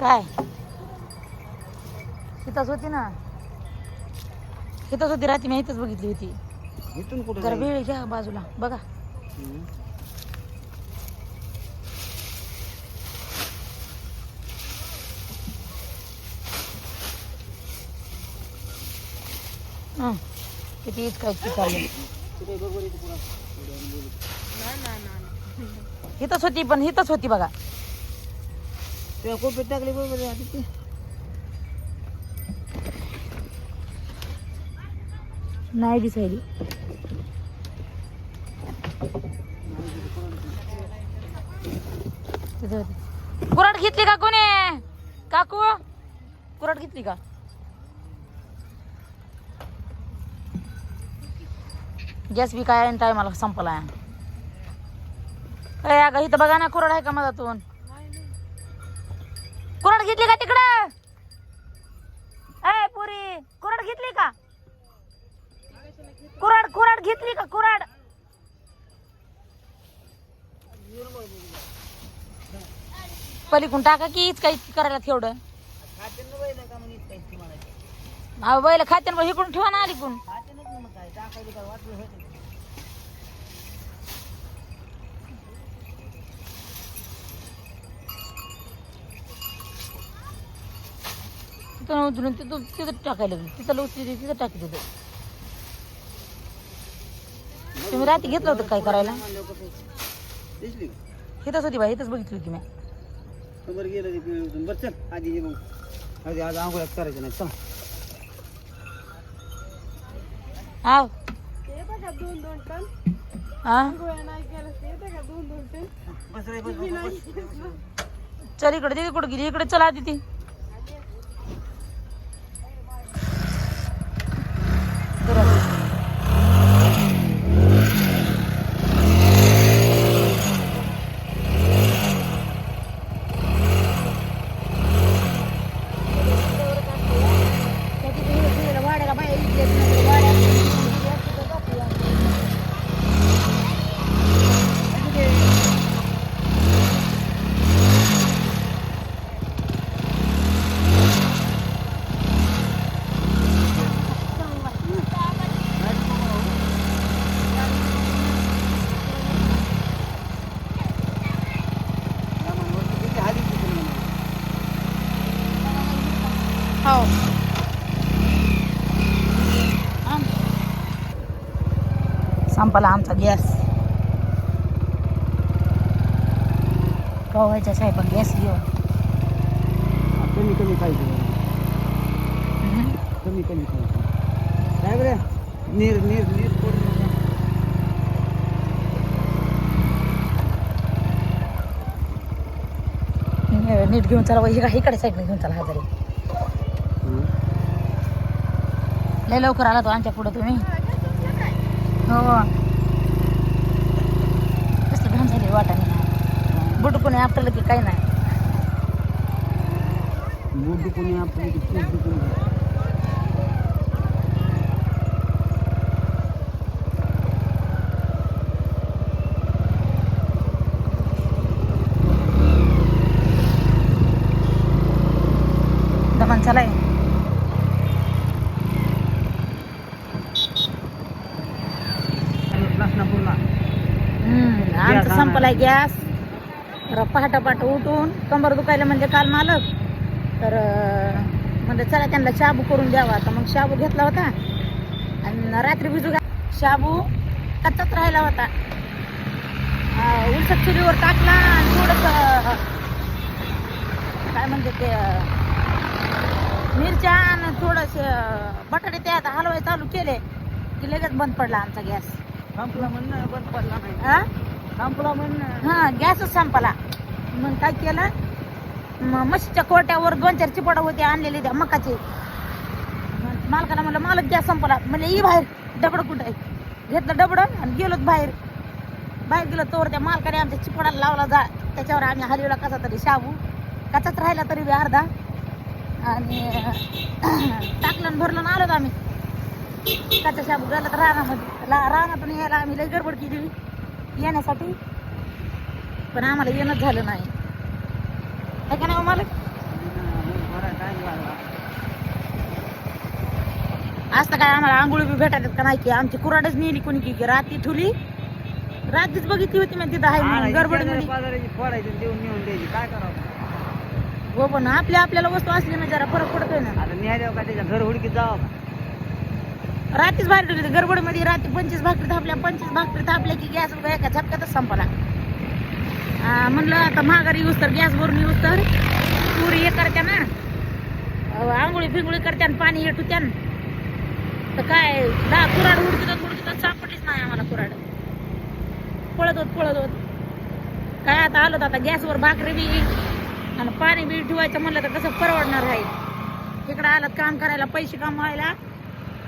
काय? इथंच होती ना. इथंच होती रात्री मी इथंच बघितली होती. इथून कुठे जरा वेळ घ्या बाजूला बघा. हं. किती इतका इतकी चालली इथंच होती पण इथंच होती बघा. त्या कोपी टाकली बरोबर आहे ती. नाही दिसायली. तिथं घेतली का कोणी? काकू? कुराड घेतली का? गॅस बी काय टायमाला संपला अय अगं इथं बघा ना कुराड आहे का मधातून? कुरड घेतली का तिकडं? अय पुरी कुरड घेतली का? कुराड कुराड घेतली का कुराड? पलीकडून टाका की इच काही करायला तेवढं. खाते ना बैल इकडून ठेवा ना अलीकडून. वाटलं होतं. तिथं उचलून तिथं तिथं टाकायला लागली. तिथं उचली तिथं टाकी तिथं तुम्ही रात्री घेतलं होतं काय करायला? दिसली का? इथंच होती बाई इथंच बघितली होती मी. समोर गेलं ते पिवळं उठून. बरं चल आधी ये मग. आधी आज आंघोळ्यात करायचं नाही चल. आव. हा बस रे बस बस, बस चल इकडे तिथे कुठं गेली? इकडे चला आधी ती किती हाली किती म्हणून. हो आण. संपला आमचा गॅस. कवायचा साहेब गॅस घेऊन. कमी कमी खायचं. कमी कमी खायचं. काय बरं? नीर नीर नीर. नीट घेऊन चला इकडे इकडे साईडने घेऊन चला हजारी. लय लवकर आला तो आमच्या पुढं तुम्ही. हो. कसली घाण झाली वाटाने बुटकुने आपटलं की काही नाही. बूट ये, आपलं पोट दुखून ये. दमन चलाय लसणापूरला हम्म, संपलाय गॅस. तर पहाटा पहाट उठून कंबर दुखायला म्हणजे काल मालक. तर म्हणजे चला त्यांना शाबू करून द्यावा. तर मग शाबू घेतला होता. आणि रात्री भिजू घा शाबू कच्चाच राहिला होता. अं, उलसट चुलीवर टाकला आणि थोडस काय म्हणते ते मिरच्या आणि थोडस बटाटे त्यात हलवाय चालू केले की लगेच बंद पडला आमचा गॅस. बंद पडला नाही. संपला म्हणणं हा गॅसच संपला. मग काय केलं? म- म्हशीच्या कोट्यावर दोन चार चिपडा होते आणलेले त्या मकाचे. मालकाला म्हणलं मालक गॅस संपला. म्हणलं ई बाहेर डबड कुठं आहे घेतलं डबड आणि गेलोत बाहेर. बाहेर गेलो तोवर त्या मालकाने आमच्या चिपडाला लावला जा. त्याच्यावर आम्ही हलवला कसा तरी शाबू. कचाच राहिला तरी बी अर्धा. आणि टाकलं आणि भरलं ना आलोत आम्ही. कच्चा शाबू गेला तर रानामध्ये. ला- रानातून यायला आम्ही लई गडबड केली. येण्यासाठी. पण आम्हाला येणंच झालं नाही. का नाही हो लागला आज तर काय आम्हाला आंघोळी बी भेटतात का नाही की? आमची कुराडच नेली कोणी की? रात्री ठुली. रात्रीच बघितली होती मी तिथं आहे म्हणून गडबडमध्ये बाजाराची फोडायची देऊन नेऊन द्यायची. काय करावं? हो पण आपल्या आपल्याला वस्तू असली ना जरा फरक पडतोय ना. घर हुडकीत जावं? रात्रीच बाहेर ठेवली गडबडमध्ये रात्री पंचवीस भाकरी थापल्या पंचवीस भाकरी थापल्या की गॅस एका झपक्यातच संपला. म्हणलं आता महागारी येऊस तर गॅस भरून येऊस तर पुरी हे करत्या ना. आंघोळी फिंगोळी करत्या आणि पाणी हे ठुत्या तर काय दहा कुराड उडकीत उडकीत सापडलीच नाही आम्हाला कुराड पळत होत पळत होत. काय आता आलो तर आता गॅसवर भाकरी बी आणि पाणी बी ठेवायचं म्हणलं तर कसं परवडणार आहे? तिकडं आलं काम करायला पैसे कमवायला.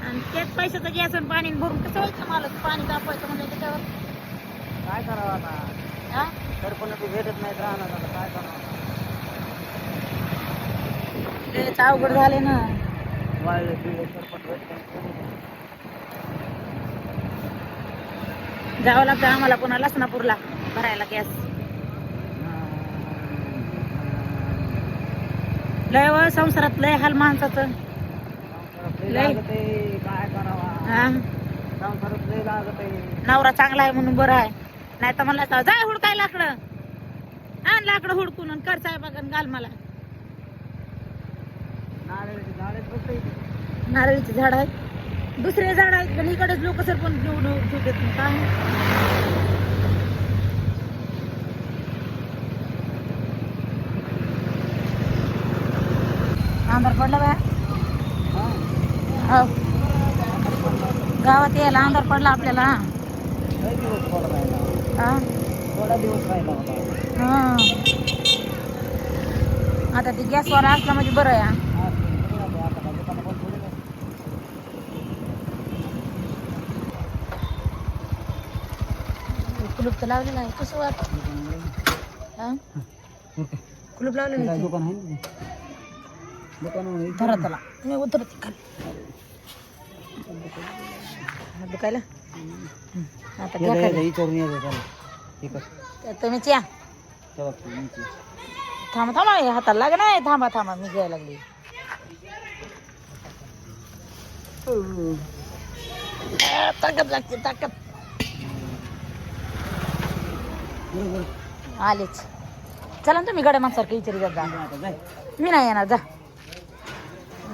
आणि त्याच पैशाचं गॅस आणि पाणी भरून कसं व्हायचं मला पाणी तापवायचं म्हणलं त्याच्यावर? काय करावं आता? हा? सरपण तू भेटत नाहीत राहणार आता काय करावं? लयच अवघड झाले ना. वाळलं भेटत नाही. जावं लागतं आम्हाला पुन्हा लसनापूरला भरायला गॅस. लय व संसारात लय हाल माणसाचं. नवरा चांगला आहे म्हणून बरं आहे. नाही तर असतं, जाय हुडकाय लाकडं. आण लाकडं हुडकून कर आणि घाल मला. नारळाची झाड आहेत. दुसरे झाड आहेत पण इकडेच लोक सरपंच निवडून ठेवतात. मग काय? अंधार पडला बा हा. गावात यायला अंधार पडला आपल्याला. आता ते गॅसवर असला म्हणजे बरं हा. नाही. कुलूप तर लावलेलं आहे कसं वाट हा? कुलूप लावलेलं दुकान आहे दुकान उतरते खाली दुखायला? आता घ्या खाली. तुम्हीच या. थांबा थांबा हे हाताला लाग नाही थांबा थांबा मी घ्यायला लागली. आ, ताकद लागते ताकद. आलेच. चला ना तुम्ही गड्या माणसारखं विचारी जात. जा मी नाही येणार जा.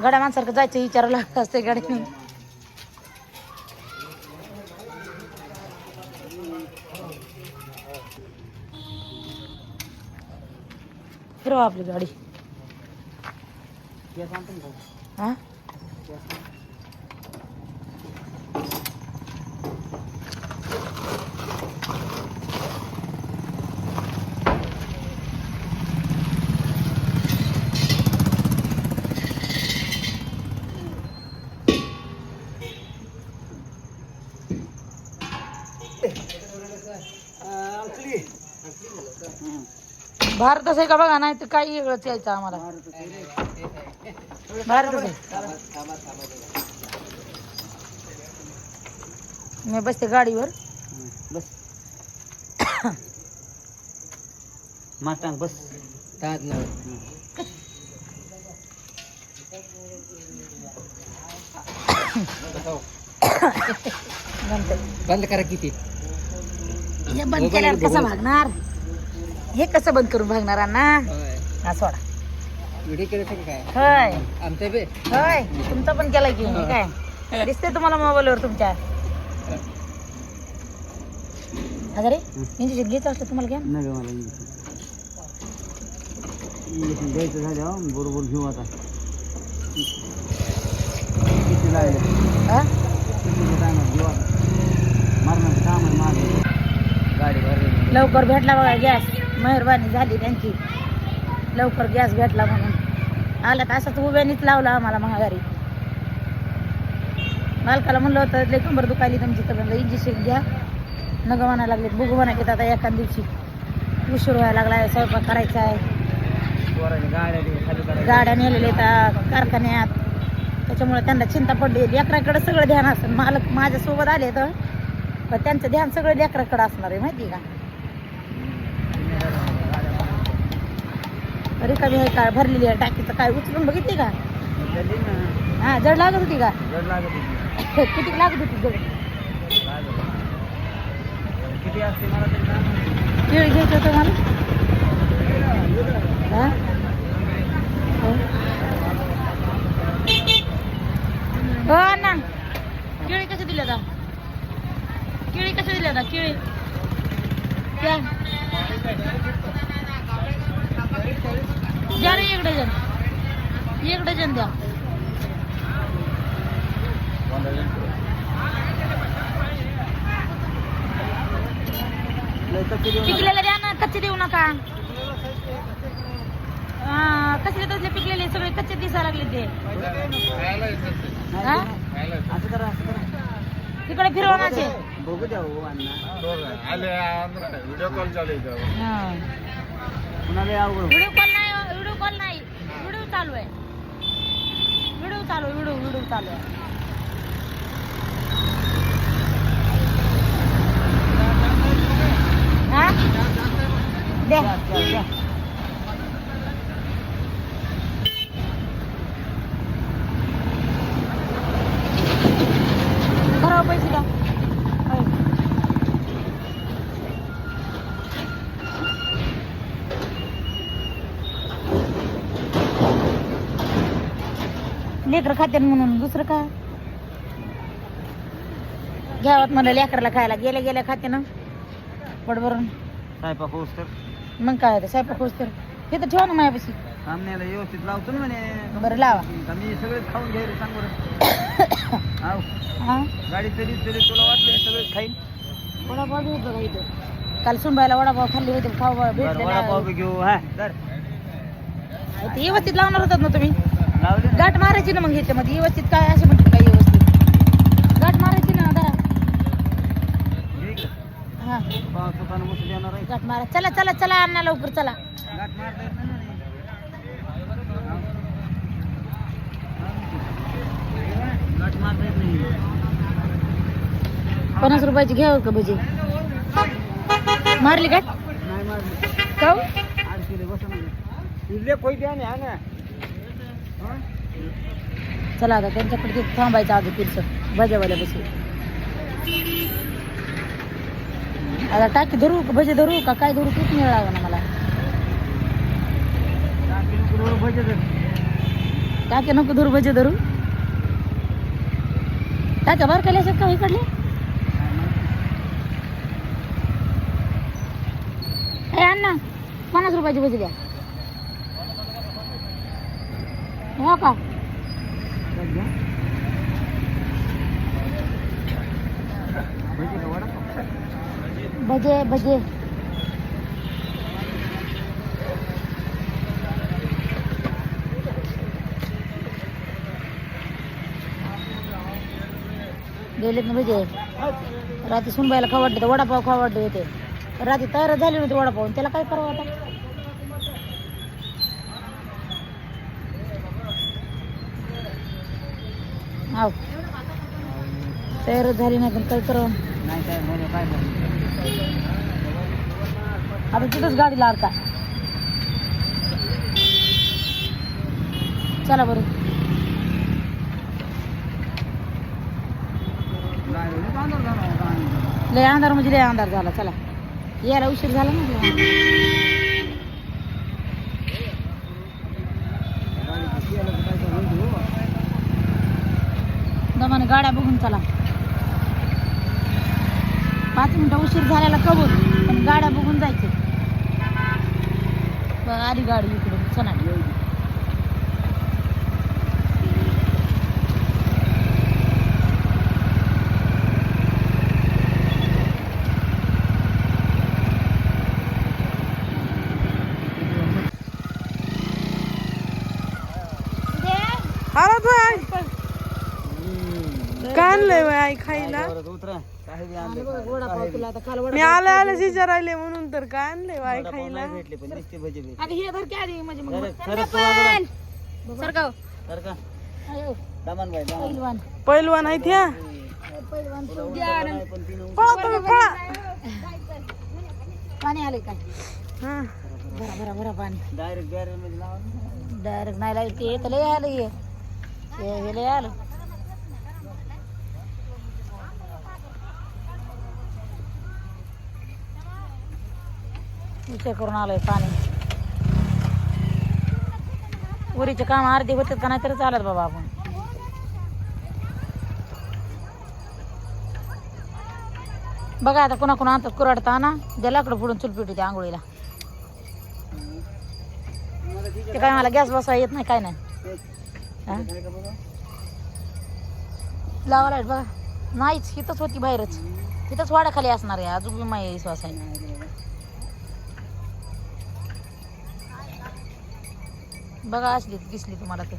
गड्या माणसारखं जायचं विचारावं लागत असते गाडी फिरवा आपली गाडी केस आणतो ना भाऊ. हा भारतच आहे का बघा नाही तर काही वेगळंच यायचं आम्हाला. भारतच आहे. मी बसते गाडीवर. बस. मास्टांग बस. बंद करा किती? हे बंद केल्यावर कसं भागणार? हे कसं बंद करून भागणार अण्णा? हा सोडा. व्हिडिओ केलं सगळं काय? होय. आमच्या बे? होय. तुमचा पण केला की हे काय? दिसते तुम्हाला मोबाईलवर तुमच्या? इंजेक्शन घ्यायचं असलं तुम्हाला घ्या. नाही मला इंजेक्शन द्यायचं झालं बरोबर घेऊ आता. किती लागले? किती टायमात घेऊ आता मारण्याचं काम आहे भरली लवकर भेटला बघा गॅस. मेहरबानी झाली त्यांची. लवकर गॅस भेटला म्हणून. आला तर असंच उभ्यानीच लावला आम्हाला महागारी. मालकाला म्हणलं होतं लय कंबर दुखायली तुमची तर म्हणलं इंजेक्शन घ्या. नग म्हणायला लागले बघू म्हणायचे आता एखाद दिवशी. उशीर व्हायला लागला स्वयंपाक करायचा आहे. गाड्या नेलेल्या आहेत कारखान्यात. त्याच्यामुळे त्यांना चिंता पडली. लेकराकडे सगळं ध्यान असतं मालक माझ्यासोबत आले तर पण त्यांचं ध्यान सगळं लेकराकडे असणार आहे माहिती आहे का? रिकामी आहे काय भरलेली आहे टाकीचं. काय उचलून बघितली का? हा जड लागत होती का. किती लागत होती जड? काय माहिती. केळी घ्यायचं होतं मला? हा? हो. हो अण्णा. केळी कशी दिल्या आता केळी कशी दिल्या आता केळी? द्या रे एक डझन एक डझन द्या? पिकलेले द्या ना कच्चे देऊ नका. हा कसले तसले पिकलेले सगळे कच्चे दिसायला लागले ते. हा? असं करा असं करा तिकडे फिरवण्याचे बघू द्या हो अण्णा. व्हिडिओ कॉल चालू आहे हा. कुणाला अवघड व्हिडिओ कॉल नाही व्हिडिओ कॉल नाही. व्हिडिओ चालू आहे. व्हिडिओ चालू आहे व्हिडिओ व्हिडिओ चालू आहे. हा? द्या, द्या, द्या. भराव पैसे द्या होय. लेकरं खात्यात म्हणून. दुसरं काय? घ्यावात म्हणलं लेकराला खायला गेल्या गेल्या खाते ना बडबरून स्वयंपाक होऊस तर. मग काय होतं स्वयंपाक होस तर. हे तर ठेवा ना माझ्यापाशी. आमण्याला व्यवस्थित लावतो ना म्हणे. बरं लावा. मी सगळे खाऊन घ्यायला सांग बरं. आव हा? गाडी तरी तरी तुला वाटलं सगळे खाईन? वडापाव बी होतं का इथं? काल सुनबाईला वडापाव खाल्ली होती खाऊ बरं, भेटले वडापाव बी घेऊ हा तर व्यवस्थित लावणार होतात ना तुम्ही? गाठ मारायची ना मग ह्याच्यामध्ये. व्यवस्थित काय असे म्हणते काय व्यवस्थित. गाठ मारायची ना इकडं. हा. गाठ मारा. चला चला चला अण्णा लवकर चला. पन्नास रुपयाची घ्यावं का भजी? मारली गाठ नाही मारली काऊ आडशीले बसा ना इथले कोई द्या ना ना हा? चला आता त्यांच्याकडे थांबायचं आधी पुढचं. भज्यावाल्या बसू आता टाकी धरू का भजे धरू का? काय धरू खूप मिळ लागला मला. टाकी नको धरू भजे धरू. टाक्या बार केल्या का इकडले? अण्णा पन्नास रुपयाची भजी द्या. हो का बघ घ्या. भजी का वडापाव? भजे भजे गेलेत ना भजे रात्री सुनबाईला खावाडले तर वडापाव खावाडले होते. रात्री तयार झाली नव्हती वडापाव. त्याला काय करावं आता? आव तयार झाली नाही पण काय करावं? नाही काय काय आता तिथंच गाडी लाडका. चला बरं. लय अंधार म्हणजे लय अंधार झाला चला. यायला उशीर झाला ना दमाने गाड्या बघून चला. पाच मिनिटं उशीर झालेला कबूल पण गाड्या बघून जायचे. बघ आली गाडी इकडून हम्म. काय आणलंय आई खायला? आणलं मी आले आले विचारायले म्हणून तर काय बाई वडापाव खायला? भेटले पण नुसते भजी भेटले. अगं हे आधी म्हणजे मग. सरकाव तर दामान. पहिलवान पैलवान. आहेत ह्या? पहिलवान पण तिनं पळा तुम्ही पळा. पाणी आले काय? हा. भरा भरा भरा पाणी. डायरेक्टमध्ये. डायरेक्ट नाही लागेल ते येतं लय आलं ये हे हे लय आलं. इथे करून आलोय पाणी. उरीचे काम अर्धे होतात का नाही तरी चालत बाबा आपण. बघा आता कोणा कोणा आणतात कुराडता ना द्या लाकडं फोडून चुलपिटी त्या आंघोळीला. ते काय मला गॅस बसवा येत नाही काय नाही. लावा लाइट बघा. नाहीच इथंच होती बाहेरच. तिथंच वाड्याखाली असणार आहे. अजून बी माही विश्वास आहे नाही रे बाबा. बघा असली दिसली तुम्हाला ते.